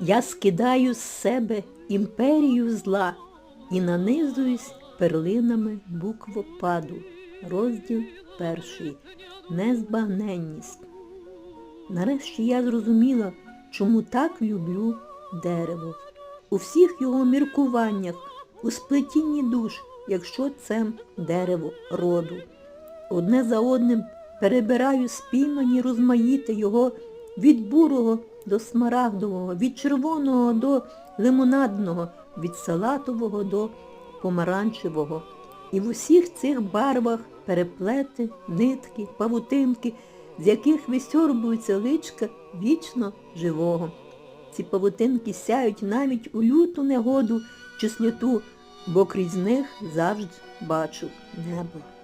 Я скидаю з себе імперію зла і нанизуюсь перлинами буквопаду. Розділ перший. Незбагненність. Нарешті я зрозуміла, чому так люблю дерево. У всіх його міркуваннях, у сплетінні душ, якщо це дерево роду. Одне за одним перебираю спіймані розмаїти його від бурого до смарагдового, від червоного до лимонадного, від салатового до помаранчевого. І в усіх цих барвах переплети, нитки, павутинки, з яких висьорбуються личка вічно живого. Ці павутинки сяють навіть у люту негоду чи сльоту, бо крізь них завжди бачу небо.